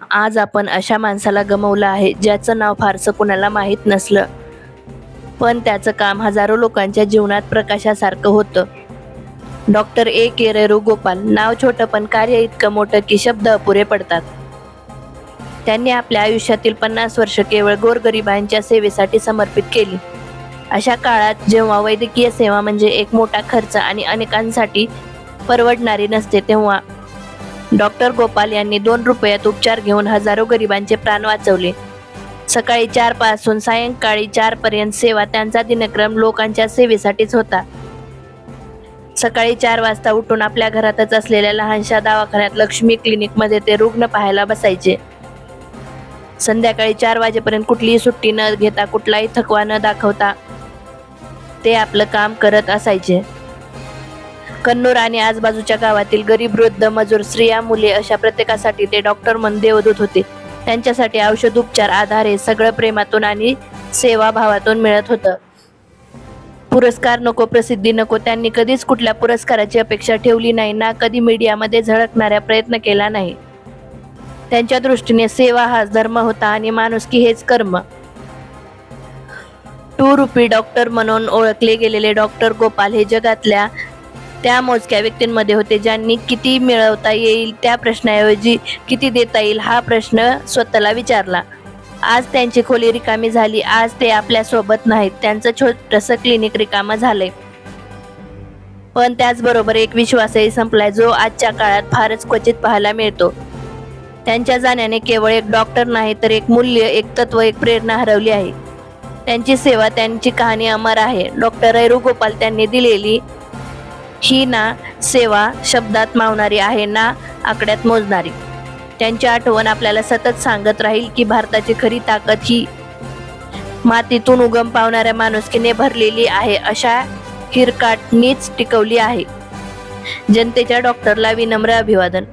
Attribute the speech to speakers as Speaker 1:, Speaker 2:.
Speaker 1: आज आपण अशा माणसाला गमवलं आहे ज्याचं नाव फारसं कुणाला माहीत नसलं. पण त्याचं काम हजारो लोकांच्या जीवनात प्रकाशासारखं होतं. डॉक्टर ए के रेरू गोपाल नाव छोटं पण कार्य इतकं मोठं की शब्द अपुरे पडतात. त्यांनी आपल्या आयुष्यातील पन्नास वर्ष केवळ गोरगरिबांच्या सेवेसाठी समर्पित केली. अशा काळात जेव्हा वैद्यकीय सेवा म्हणजे एक मोठा खर्च आणि अनेकांसाठी परवडणारी नसते तेव्हा डॉक्टर गोपाल यांनी दोन रुपयात उपचार घेऊन हजारो गरिबांचे प्राण वाचवले. सकाळी चारपासून सायंकाळी चार पर्यंत सेवा त्यांचा दिनक्रम लोकांच्या सेवेसाठीच होता. सकाळी चार वाजता उठून आपल्या घरातच असलेल्या लहानशा दवाखान्यात लक्ष्मी क्लिनिकमध्ये ते रुग्ण पाहायला बसायचे. संध्याकाळी चार वाजेपर्यंत कुठलीही सुट्टी न घेता कुठलाही थकवा न दाखवता ते आपलं काम करत असायचे. कन्नूर आणि आजबाजूच्या गावातील गरीब वृद्ध मजूर स्त्रिया मुले अशा प्रत्येकासाठी ते डॉक्टर म्हणून देवदूत होते. त्यांच्यासाठी औषध उपचार आधार हे सगळं प्रेमातून आणि सेवाभावातून मिळत होतं. पुरस्कार नको प्रसिद्धी नको त्यांनी कधीच कुठल्या पुरस्काराची अपेक्षा ठेवली नाही ना कधी मीडियामध्ये झळकणाऱ्या प्रयत्न केला नाही. त्यांच्या दृष्टीने सेवा हाच धर्म होता आणि माणुसकी हेच कर्म. टू रुपी डॉक्टर म्हणून ओळखले गेलेले डॉक्टर गोपाल हे जगातल्या त्या मोजक्या व्यक्तींमध्ये होते ज्यांनी किती मिळवता येईल त्या प्रश्नाऐवजी किती देता येईल हा प्रश्न स्वतःला विचारला. आज त्यांची खोली रिकामी झाली आज ते आपल्यासोबत नाहीत त्यांचं छोटस क्लिनिक रिकामं झालंय. पण त्याचबरोबर एक विश्वासही संपलाय जो आजच्या काळात फारच क्वचित पाहायला मिळतो. त्यांच्या जाण्याने केवळ एक डॉक्टर नाही तर एक मूल्य एक तत्व एक प्रेरणा हरवली आहे. त्यांची सेवा त्यांची कहाणी अमर आहे. डॉक्टर रैरू गोपाल त्यांनी दिलेली ही ना सेवा शब्दात मावणारी आहे ना आकड्यात मोजणारी. त्यांची आठवण आपल्याला सतत सांगत राहील की भारताची खरी ताकद ही मातीतून उगम पावणाऱ्या माणुसकीने भरलेली आहे अशा हिरकाटनीच टिकवली आहे. जनतेच्या डॉक्टरला विनम्र अभिवादन.